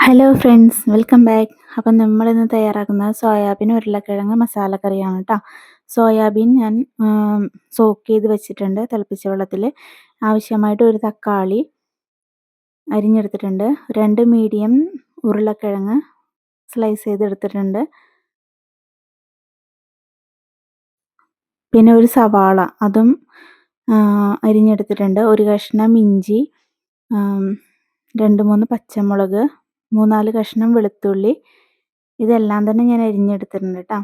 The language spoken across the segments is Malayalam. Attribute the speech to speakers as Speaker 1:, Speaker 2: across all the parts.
Speaker 1: ഹലോ ഫ്രണ്ട്സ് വെൽക്കം ബാക്ക് അപ്പം നമ്മളിന്ന് തയ്യാറാക്കുന്നത് സോയാബീൻ ഉരുളക്കിഴങ്ങ് മസാല കറിയാണ് കേട്ടോ സോയാബീൻ ഞാൻ സോക്ക് ചെയ്ത് വെച്ചിട്ടുണ്ട് തിളപ്പിച്ച വെള്ളത്തിൽ ആവശ്യമായിട്ട് ഒരു തക്കാളി അരിഞ്ഞെടുത്തിട്ടുണ്ട്. രണ്ട് മീഡിയം ഉരുളക്കിഴങ്ങ് സ്ലൈസ് ചെയ്തെടുത്തിട്ടുണ്ട്. പിന്നെ ഒരു സവാള അതും അരിഞ്ഞെടുത്തിട്ടുണ്ട്. ഒരു കഷ്ണം ഇഞ്ചി രണ്ട് മൂന്ന് പച്ചമുളക് മൂന്നാൽ കഷ്ണം വെളുത്തുള്ളി. ഇതെല്ലാം തന്നെ ഞാൻ അരിഞ്ഞെടുത്തിട്ടുണ്ട് കേട്ടോ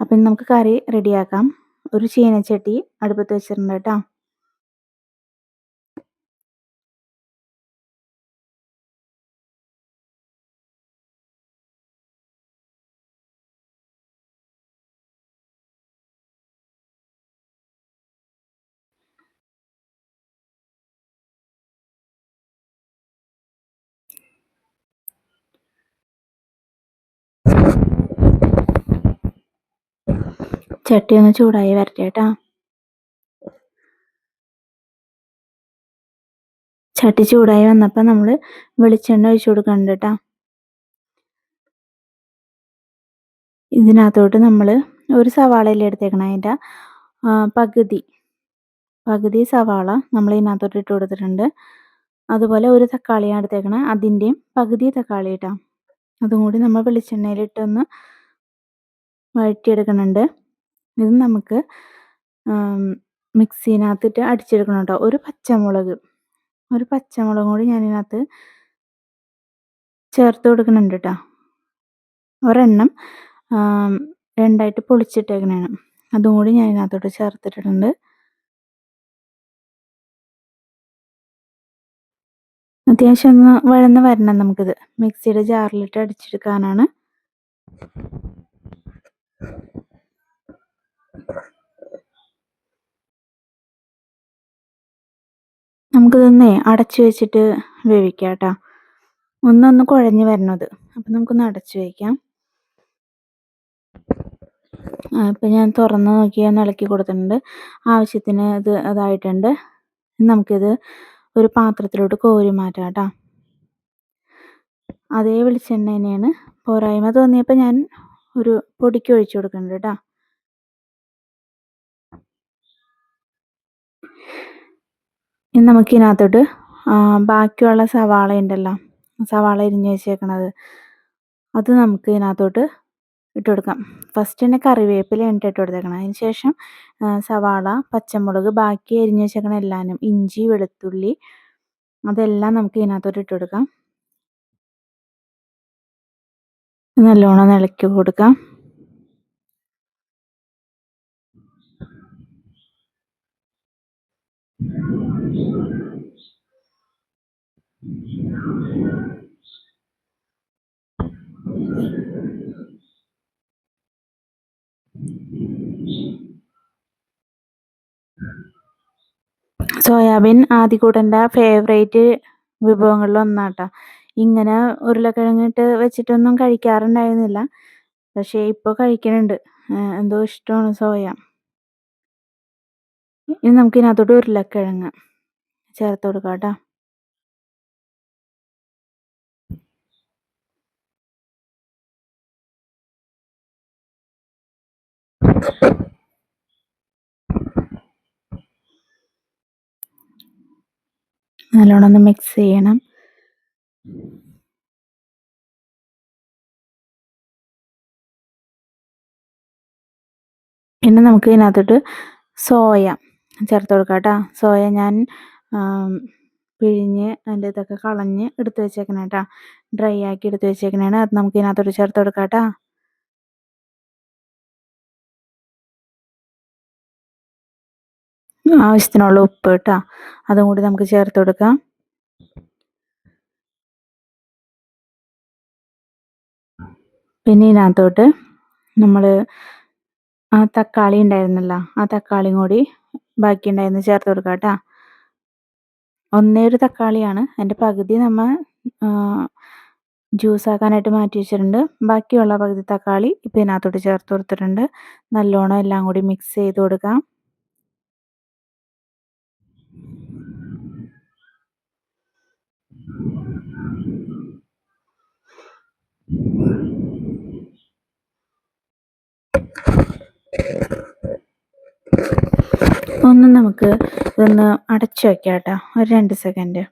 Speaker 1: അപ്പം നമുക്ക് കറി റെഡിയാക്കാം ഒരു ചീനച്ചട്ടി അടുപ്പത്ത് വെച്ചിട്ടുണ്ട് കേട്ടോ ചട്ടി ഒന്ന് ചൂടായി വരട്ടെ കേട്ടോ. ചട്ടി ചൂടായി വന്നപ്പോൾ നമ്മൾ വെളിച്ചെണ്ണ ഒഴിച്ചു കൊടുക്കണ്ട കേട്ടോ. ഇതിനകത്തോട്ട് നമ്മൾ ഒരു സവാളയിൽ എടുത്തേക്കണം? അതിന്റെ പകുതി. പകുതി സവാള നമ്മൾ ഇതിനകത്തോട്ട് ഇട്ട് കൊടുത്തിട്ടുണ്ട്. അതുപോലെ ഒരു തക്കാളിയാണ് എടുത്തേക്കണം. അതിന്റെയും പകുതി തക്കാളി ഇട്ടാം അതും കൂടി നമ്മൾ വെളിച്ചെണ്ണയിലിട്ടൊന്ന് വഴറ്റിയെടുക്കുന്നുണ്ട്. ഇത് നമുക്ക് മിക്സിനകത്തിട്ട് അടിച്ചെടുക്കണം കേട്ടോ ഒരു പച്ചമുളക് ഒരു പച്ചമുളകും കൂടി ഞാനിതിനകത്ത് ചേർത്ത് കൊടുക്കുന്നുണ്ട് കേട്ടോ ഒരെണ്ണം രണ്ടായിട്ട് പൊളിച്ചിട്ടേക്കണേണ്. അതും കൂടി ഞാൻ ഇതിനകത്തോട്ട് ചേർത്തിട്ടുണ്ട് അത്യാവശ്യം ഒന്ന് വഴന്ന് വരണം നമുക്കിത്. മിക്സിയുടെ ജാറിലിട്ട് അടിച്ചെടുക്കാനാണ്. നമുക്കിതൊന്നേ അടച്ചു വെച്ചിട്ട് വേവിക്കാം കേട്ടോ ഒന്നൊന്ന് കുഴഞ്ഞ് വരണത്. അപ്പം നമുക്കൊന്ന് അടച്ചു വയ്ക്കാം ഇപ്പം ഞാൻ തുറന്ന് നോക്കി ഒന്ന് ഇളക്കി കൊടുത്തിട്ടുണ്ട്. ആവശ്യത്തിന് ഇത് അതായിട്ടുണ്ട്. നമുക്കിത് ഒരു പാത്രത്തിലോട്ട് കോരി മാറ്റാം കേട്ടോ. അതേ വെളിച്ചെണ്ണ തന്നെയാണ്. പോരായ്മ തോന്നിയപ്പോൾ ഞാൻ ഒരു പൊടിക്ക് ഒഴിച്ചു കൊടുക്കുന്നുണ്ട് കേട്ടോ. ഇനി നമുക്കിതിനകത്തോട്ട് ബാക്കിയുള്ള സവാള ഉണ്ടല്ലോ സവാള ഇരിഞ്ഞ് വെച്ചേക്കണത്. അത് നമുക്ക് ഇതിനകത്തോട്ട് ഇട്ട് കൊടുക്കാം ഫസ്റ്റ് തന്നെ കറിവേപ്പില ഇട്ട് കൊടുത്തേക്കണം. അതിന് ശേഷം സവാള പച്ചമുളക് ബാക്കി അരിഞ്ഞ് വെച്ചേക്കണ എല്ലാനും ഇഞ്ചി വെളുത്തുള്ളി അതെല്ലാം നമുക്ക് ഇതിനകത്തോട്ട് ഇട്ട് കൊടുക്കാം. നല്ലോണം ഇളക്കി കൊടുക്കാം. സോയാബീൻ ആദ്യകൂട്ടന്റെ ഫേവറേറ്റ് വിഭവങ്ങളിൽ ഒന്നാട്ടോ. ഇങ്ങനെ ഉരുളക്കിഴങ്ങിട്ട് വെച്ചിട്ടൊന്നും കഴിക്കാറുണ്ടായിരുന്നില്ല. പക്ഷേ ഇപ്പോൾ കഴിക്കുന്നുണ്ട് എന്തോ ഇഷ്ടമാണ് സോയ. ഇനി നമുക്ക് ഇതിനകത്തോട്ട് ഉരുളക്കിഴങ്ങ്. ചേർത്ത് കൊടുക്കാം കേട്ടോ നല്ലോണം ഒന്ന് മിക്സ് ചെയ്യണം. പിന്നെ നമുക്ക് ഇതിനകത്തോട്ട് സോയ ചേർത്ത് കൊടുക്കാം കേട്ടോ സോയ ഞാൻ പിഴിഞ്ഞ് അതിന്റെ ഇതൊക്കെ കളഞ്ഞ് എടുത്ത് വെച്ചേക്കണേ കേട്ടോ ഡ്രൈ ആക്കി എടുത്ത് വെച്ചേക്കണേണ്. അത് നമുക്ക് ഇതിനകത്തോട്ട് ചേർത്ത് കൊടുക്കാം കേട്ടോ ആവശ്യത്തിനുള്ള ഉപ്പ് കേട്ടോ അതും കൂടി നമുക്ക് ചേർത്ത് കൊടുക്കാം. പിന്നെ ഇതിനകത്തോട്ട് നമ്മൾ ആ തക്കാളി ഉണ്ടായിരുന്നല്ലോ. ആ തക്കാളിയും കൂടി ബാക്കി ഉണ്ടായിരുന്നു ചേർത്ത് കൊടുക്കാം കേട്ടോ ഒന്നേ ഒരു തക്കാളിയാണ്. അതിന്റെ പകുതി നമ്മൾ ജ്യൂസാക്കാനായിട്ട് മാറ്റി വെച്ചിട്ടുണ്ട്. ബാക്കിയുള്ള പകുതി തക്കാളി ഇപ്പം ഇതിനകത്തോട്ട് ചേർത്ത് കൊടുത്തിട്ടുണ്ട്. നല്ലോണം എല്ലാം കൂടി മിക്സ് ചെയ്ത് കൊടുക്കാം. ഒന്ന് നമുക്ക് ഇതൊന്ന് അടച്ചു വയ്ക്കാം ഒരു രണ്ട് സെക്കൻഡ്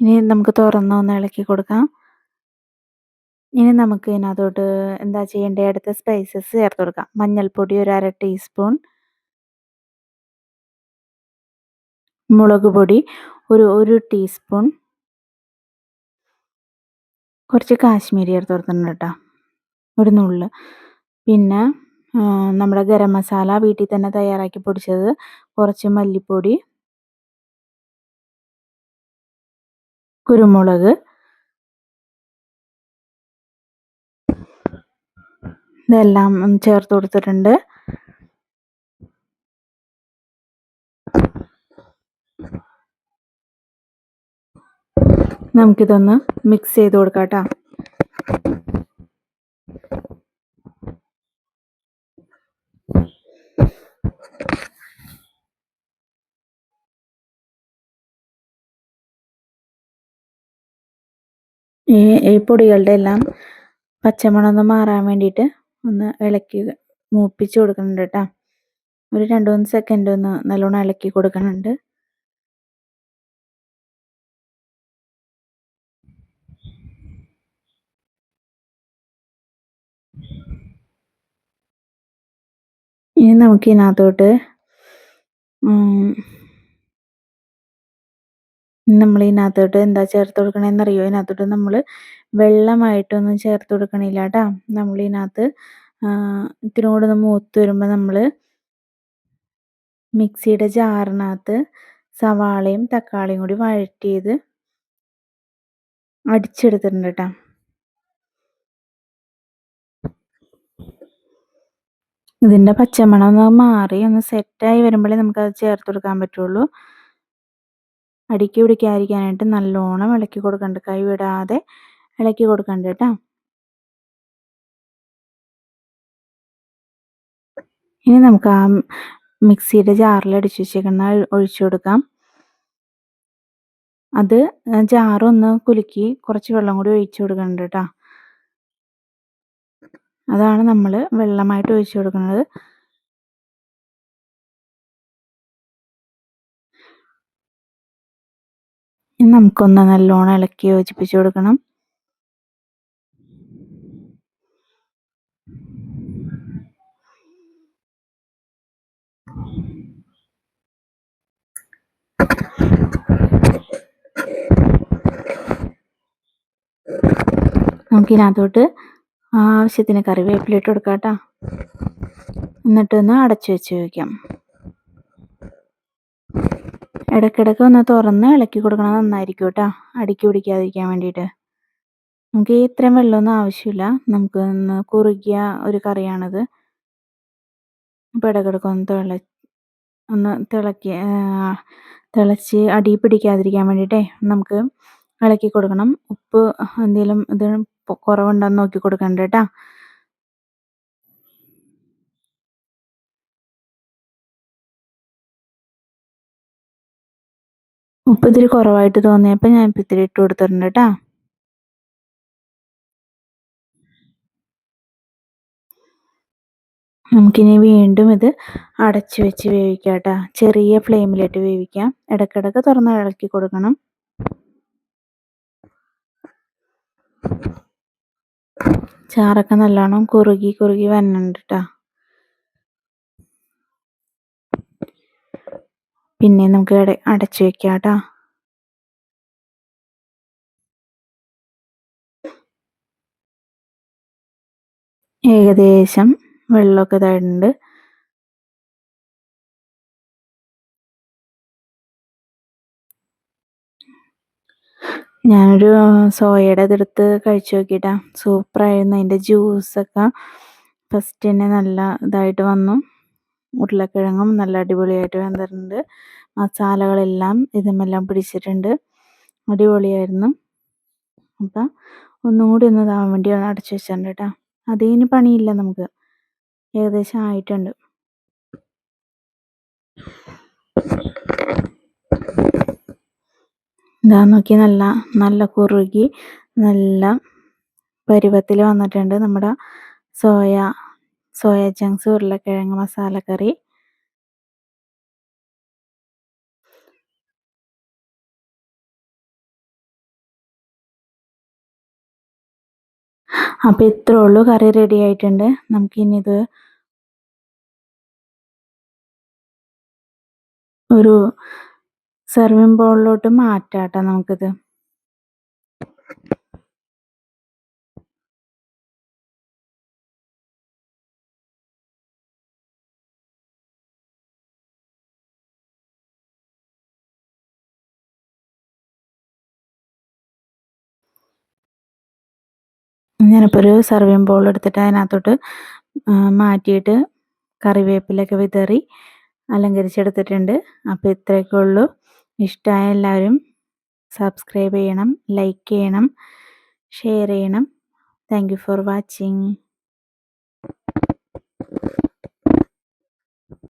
Speaker 1: ഇനി നമുക്ക് തുറന്ന് ഒന്ന് ഇളക്കി കൊടുക്കാം. ഇനി നമുക്ക് ഇതിനകത്തോട്ട് എന്താ ചെയ്യേണ്ടത് അടുത്ത സ്പൈസസ് ചേർത്ത് കൊടുക്കാം. മഞ്ഞൾപ്പൊടി ഒരു അര ടീസ്പൂൺ മുളക് പൊടി ഒരു ഒരു ടീസ്പൂൺ കുറച്ച് കാശ്മീരി ചേർത്ത് കൊടുത്തിട്ടുണ്ട് കേട്ടോ. ഒരു നുള്ള്. പിന്നെ നമ്മുടെ ഗരം മസാല വീട്ടിൽ തന്നെ തയ്യാറാക്കി പൊടിച്ചത് കുറച്ച് മല്ലിപ്പൊടി കുരുമുളക് ഇതെല്ലാം ചേർത്ത് കൊടുത്തിട്ടുണ്ട്. നമുക്കിതൊന്ന് മിക്സ് ചെയ്ത് കൊടുക്കാം കേട്ടോ ഈ ഈ പൊടികളുടെ എല്ലാം പച്ചമണം ഒന്ന് മാറാൻ വേണ്ടിയിട്ട് ഒന്ന് ഇളക്കി മൂപ്പിച്ച് കൊടുക്കുന്നുണ്ട് കേട്ടോ. ഒരു രണ്ട് മൂന്ന് സെക്കൻഡ് ഒന്ന് നല്ലോണം ഇളക്കി കൊടുക്കുന്നുണ്ട്. ഇനി നമുക്ക് ഇതിനകത്തോട്ട് നമ്മൾ ഇതിനകത്തോട്ട് എന്താ ചേർത്ത് കൊടുക്കണേന്നറിയോ? ഇതിനകത്തോട്ട് നമ്മൾ വെള്ളമായിട്ടൊന്നും ചേർത്ത് കൊടുക്കണില്ല കേട്ടോ നമ്മൾ ഇതിനകത്ത് ഇതിനോട് കൂടെ മൂത്ത് വരുമ്പോൾ നമ്മൾ മിക്സിയുടെ ജാറിനകത്ത് സവാളയും തക്കാളിയും കൂടി വഴറ്റിയത് അടിച്ചെടുത്തിട്ടുണ്ട് കേട്ടോ ഇതിന്റെ പച്ചമണം ഒന്ന് മാറി ഒന്ന് സെറ്റായി വരുമ്പോഴേ നമുക്കത് ചേർത്ത് കൊടുക്കാൻ പറ്റുള്ളൂ. അടുക്കി പിടിക്കാതിരിക്കാനായിട്ട് നല്ലോണം ഇളക്കി കൊടുക്കണ്ട. കൈ വിടാതെ ഇളക്കി കൊടുക്കണ്ട കേട്ടോ. ഇനി നമുക്ക് ആ മിക്സിയുടെ ജാറിൽ അടിച്ചു വെച്ചേക്കുന്ന ഒഴിച്ചു കൊടുക്കാം. അത് ജാറൊന്ന് കുലുക്കി കുറച്ച് വെള്ളം കൂടി ഒഴിച്ചു കൊടുക്കണ്ട കേട്ടോ. അതാണ് നമ്മൾ വെള്ളമായിട്ട് ഒഴിച്ചു കൊടുക്കുന്നത്. ഇനി നമുക്കൊന്ന് നല്ലോണം ഇളക്കി യോജിപ്പിച്ച് കൊടുക്കണം. നമുക്കിതിനകത്തോട്ട് ആവശ്യത്തിന് കറിവേപ്പില ഇട്ട് കൊടുക്കാം കേട്ടോ എന്നിട്ടൊന്ന് അടച്ചു വെച്ച് വയ്ക്കാം ഇടയ്ക്കിടയ്ക്ക് ഒന്ന് തുറന്ന് ഇളക്കി കൊടുക്കണം. നന്നായിരിക്കും കേട്ടോ അടുക്കി പിടിക്കാതിരിക്കാൻ വേണ്ടിയിട്ട്. നമുക്ക് ഇത്രയും വെള്ളമൊന്നും ആവശ്യമില്ല. നമുക്ക് ഒന്ന് കുറുകിയ ഒരു കറിയാണിത്. അപ്പോൾ ഇടയ്ക്കിടയ്ക്ക് ഒന്ന് തിള ഒന്ന് തിളക്കി തിളച്ച് അടി പിടിക്കാതിരിക്കാൻ വേണ്ടിയിട്ടേ നമുക്ക് ഇളക്കി കൊടുക്കണം. ഉപ്പ് എന്തെങ്കിലും ഇത് കുറവുണ്ടോ എന്ന് നോക്കി കൊടുക്കണ്ട കേട്ടോ ഉപ്പ് ഇത്തിരി കുറവായിട്ട് തോന്നിയപ്പോൾ ഞാൻ ഇപ്പം ഇത്തിരി ഇട്ട് കൊടുത്തിട്ടുണ്ട് കേട്ടോ നമുക്കിനി വീണ്ടും ഇത് അടച്ചു വെച്ച് വേവിക്കാം കേട്ടോ ചെറിയ ഫ്ലെയിമിലിട്ട് വേവിക്കാം. ഇടയ്ക്കിടയ്ക്ക് തുറന്ന് ഇളക്കി കൊടുക്കണം. ചാറൊക്കെ നല്ലോണം കുറുകി കുറുകി വരണുണ്ട് കേട്ടോ പിന്നെ നമുക്ക് അടച്ചു വെക്കാം കേട്ടോ ഏകദേശം വെള്ളമൊക്കെ ഇതായിട്ടുണ്ട്. ഞാനൊരു സോയയുടെ ഇതെടുത്ത് കഴിച്ചു നോക്കിയിട്ടാ സൂപ്പറായിരുന്നു. അതിന്റെ ജ്യൂസൊക്കെ ഫസ്റ്റ് തന്നെ നല്ല ഇതായിട്ട് വന്നു. ഉരുളക്കിഴങ്ങും നല്ല അടിപൊളിയായിട്ട് വെന്തിട്ടുണ്ട്. മസാലകളെല്ലാം ഇതുമെല്ലാം പിടിച്ചിട്ടുണ്ട്. അടിപൊളിയായിരുന്നു. അപ്പം ഒന്നുകൂടി ഒന്ന് ഇതാവാൻ വേണ്ടി ഒന്ന് അടച്ചു വെച്ചിട്ടുണ്ട് കേട്ടോ. അതിന് പണിയില്ല നമുക്ക്. ഏകദേശം ആയിട്ടുണ്ട്. ഇതാ നോക്കി നല്ല നല്ല കുറുകി നല്ല പരുവത്തിൽ വന്നിട്ടുണ്ട് നമ്മുടെ സോയ സോയ ചങ്ക്സ് ഉരുളക്കിഴങ്ങ് കറി അപ്പോൾ ഇത്രേ ഉള്ളൂ. കറി റെഡി ആയിട്ടുണ്ട്. നമുക്കിനി ഇത് ഒരു സെർവിങ് ബൗളിലോട്ട് മാറ്റാട്ടോ നമുക്കിത്. ഞാനിപ്പോൾ ഒരു സർവിങ് ബോൾ എടുത്തിട്ട് അതിനകത്തോട്ട് മാറ്റിയിട്ട് കറിവേപ്പിലൊക്കെ വിതറി അലങ്കരിച്ചെടുത്തിട്ടുണ്ട്. അപ്പോൾ ഇത്രയൊക്കെ ഉള്ളൂ. ഇഷ്ടമായ എല്ലാവരും സബ്സ്ക്രൈബ് ചെയ്യണം ലൈക്ക് ചെയ്യണം ഷെയർ ചെയ്യണം. Thank for watching